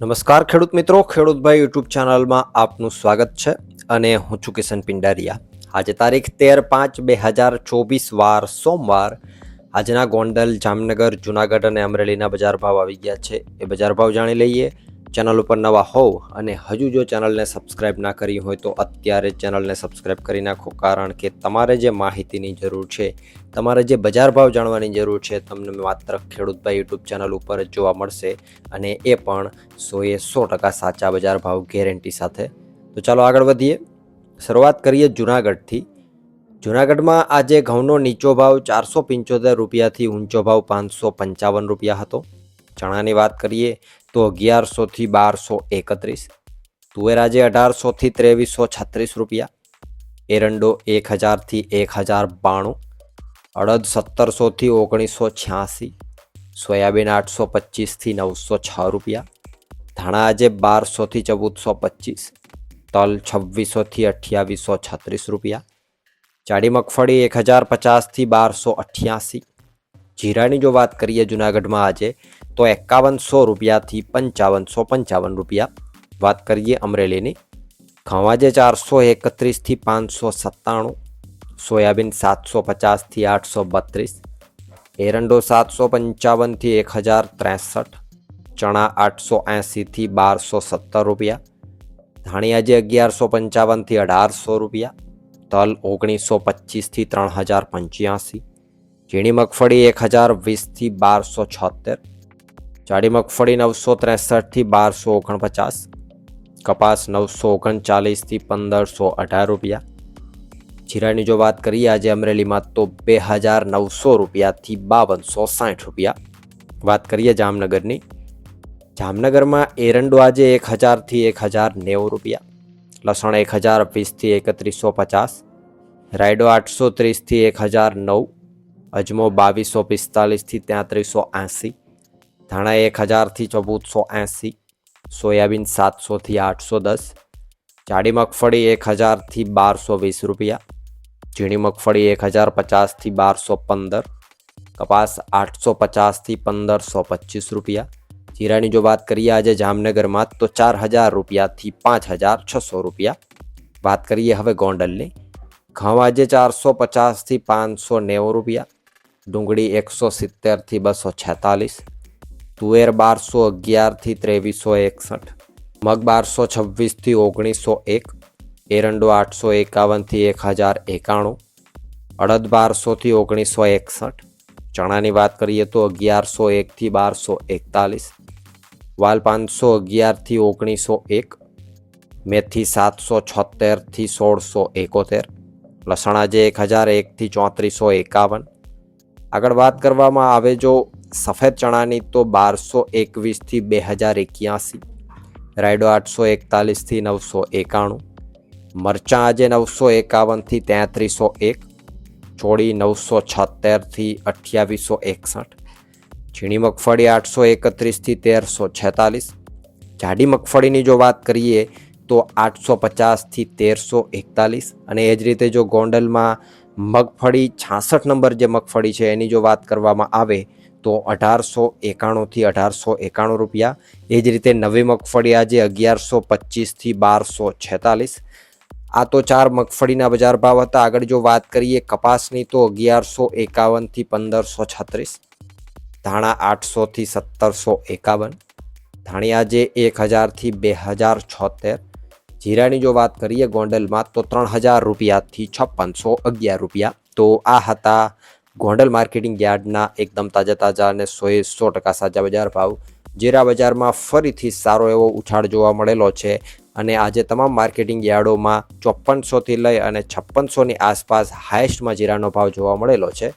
નમસ્કાર ખેડૂત મિત્રો ખેડૂતભાઈ યુટ્યુબ ચેનલમાં આપનું સ્વાગત છે અને હું છું કિશન પિંડારિયા. આજે તારીખ તેર પાંચ બે હજાર ચોવીસ વાર સોમવાર આજના ગોંડલ, જામનગર, જુનાગઢ અને અમરેલીના બજાર ભાવ આવી ગયા છે. એ બજાર ભાવ જાણી લઈએ. ચેનલ ઉપર નવા હોવ અને હજુ જો ચેનલને સબસ્ક્રાઇબ ના કરી હોય તો અત્યારે ચેનલને સબસ્ક્રાઇબ કરી નાખો, કારણ કે તમારે જે માહિતીની જરૂર છે, તમારે જે બજાર ભાવ જાણવાની જરૂર છે, તમને માત્ર ખેડૂતભાઈ યુટ્યુબ ચેનલ ઉપર જ જોવા મળશે અને એ પણ સોએ સો ટકા સાચા બજાર ભાવ ગેરંટી સાથે. તો ચાલો આગળ વધીએ. શરૂઆત કરીએ જુનાગઢથી. જુનાગઢમાં આજે ઘઉંનો નીચો ભાવ ચારસો પંચોતેર રૂપિયાથી ઊંચો ભાવ પાંચસો પંચાવન રૂપિયા હતો. ચણાની વાત કરીએ તો અગિયારસોથી બારસો એકત્રીસ, તુવેરાજે અઢારસોથી ત્રેવીસો છત્રીસ રૂપિયા, એરંડો એક હજારથી એક હજાર બાણું, અડદ સત્તરસોથી ઓગણીસો છ્યાસી, સોયાબીન આઠસો પચીસથી નવસો છ રૂપિયા, ધાણા આજે બારસોથી ચૌદસો પચીસ, તલ છવ્વીસોથી અઠ્યાવીસો છત્રીસ રૂપિયા, જાડી મગફળી એક હજાર પચાસથી બારસો અઠ્યાસી જીરાની જો વાત કરીએ જુનાગઢમાં આજે, તો એકાવનસો રૂપિયાથી પંચાવનસો પંચાવન રૂપિયા. વાત કરીએ અમરેલીની. આજે ચારસો એકત્રીસથી પાંચસો સત્તાણું. સોયાબીન સાતસો પચાસથી આઠસો બત્રીસ. એરંડો સાતસો પંચાવનથી એક હજાર ત્રેસઠ. ચણા આઠસો એંસીથી બારસો સત્તર રૂપિયા. ધાણિયાજી અગિયારસો પંચાવનથી અઢારસો રૂપિયા. તલ ઓગણીસો પચીસથી ત્રણ હજાર પંચ્યાસી. ઝીણી મગફળી એક હજાર વીસથી બારસો છોતેર, જાડી મગફળી નવસો ત્રેસઠથી બારસો ઓગણપચાસ, કપાસ નવસો ઓગણચાલીસથી પંદરસો અઢાર રૂપિયા. જીરાની જો વાત કરીએ, આજે અમરેલીમાં તો બે હજાર નવસો રૂપિયાથી બાવનસો સાઠ રૂપિયા. વાત કરીએ જામનગરની, જામનગરમાં એરંડો આજે એક હજારથી એક હજાર નેવું રૂપિયા, લસણ એક હજાર વીસથી એકત્રીસો પચાસ, રાયડો આઠસો ત્રીસથી એક હજાર નવ અજમો બાવીસો પિસ્તાલીસથી તેત્રીસો એંસી ધાણા એક હજારથી ચૌદસો એંસી, સોયાબીન સાતસોથી આઠસો દસ, જાડી મગફળી એક હજારથી બારસો વીસ રૂપિયા, ઝીણી મગફળી એક હજાર પચાસથી બારસો પંદર, કપાસ આઠસો પચાસથી પંદરસો પચીસ રૂપિયા, જીરાની જો વાત કરીએ આજે જામનગરમાં તો ચાર હજાર રૂપિયાથી પાંચ હજાર છસો રૂપિયા. વાત કરીએ હવે ગોંડલની, ઘઉં આજે ચારસો પચાસથી પાંચસો નેવું રૂપિયા ડુંગળી એકસો સિત્તેરથી બસો છેતાલીસ, તુવેર બારસો અગિયારથી ત્રેવીસો એકસઠ, મગ બારસો છવ્વીસથી ઓગણીસો એક, એરંડો આઠસો એકાવનથી એક હજાર એકાણું, અડદ બારસોથી ઓગણીસો એકસઠ, ચણાની વાત કરીએ તો અગિયારસો એકથી બારસો એકતાલીસ, વાલ પાંચસો અગિયારથી ઓગણીસો એક, મેથી સાતસો છોતેરથી સોળસો એકોતેર, લસણા જે એક હજાર એકથી ચોત્રીસો એકાવન આગળ વાત કરવામાં આવે જો સફેદ ચણાની તો બારસો એકવીસથી બે હજાર એક્યાસી, રાયડો આઠસો એકતાલીસથી નવસો એકાણું, મરચાં આજે નવસો એકાવનથી તેત્રીસો એક, ચોળી નવસો છોતેરથી અઠ્યાવીસો એકસઠ, ઝીણી મગફળી આઠસો એકત્રીસથી તેરસો છેતાલીસ, જાડી મગફળીની જો વાત કરીએ તો આઠસો પચાસથી તેરસો એકતાલીસ અને એ જ રીતે જો ગોંડલમાં મગફળી છાસઠ નંબર જે મગફળી છે, એની જો વાત કરવામાં આવે તો અઢારસો એકાણુંથી અઢારસો એકાણું રૂપિયા. એ જ રીતે નવી મગફળી આજે અગિયારસો પચીસથી બારસો છેતાલીસ. આ તો ચાર મગફળીના બજાર ભાવ હતા. આગળ જો વાત કરીએ કપાસની તો અગિયારસો એકાવનથી પંદરસો છત્રીસ. ધાણા આઠસોથી સત્તરસો એકાવન. ધાણી આજે એક હજારથી બે હજાર છોતેર. જીરાની જો વાત કરીએ ગોંડલમાં, તો ત્રણ હજાર રૂપિયાથી છપ્પનસો અગિયાર રૂપિયા. તો આ હતા ગોંડલ માર્કેટિંગ યાર્ડના એકદમ તાજા તાજા અને સોએ સો ટકા સાચા બજાર ભાવ. જીરા બજારમાં ફરીથી સારો એવો ઉછાળ જોવા મળેલો છે અને આજે તમામ માર્કેટિંગ યાર્ડોમાં ચોપ્પનસોથી લઈ અને છપ્પનસોની આસપાસ હાઈએસ્ટમાં જીરાનો ભાવ જોવા મળેલો છે.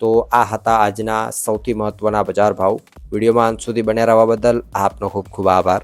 તો આ હતા આજના સૌથી મહત્ત્વના બજાર ભાવ. વિડીયોમાં અંત સુધી બન્યા રહેવા બદલ આપનો ખૂબ ખૂબ આભાર.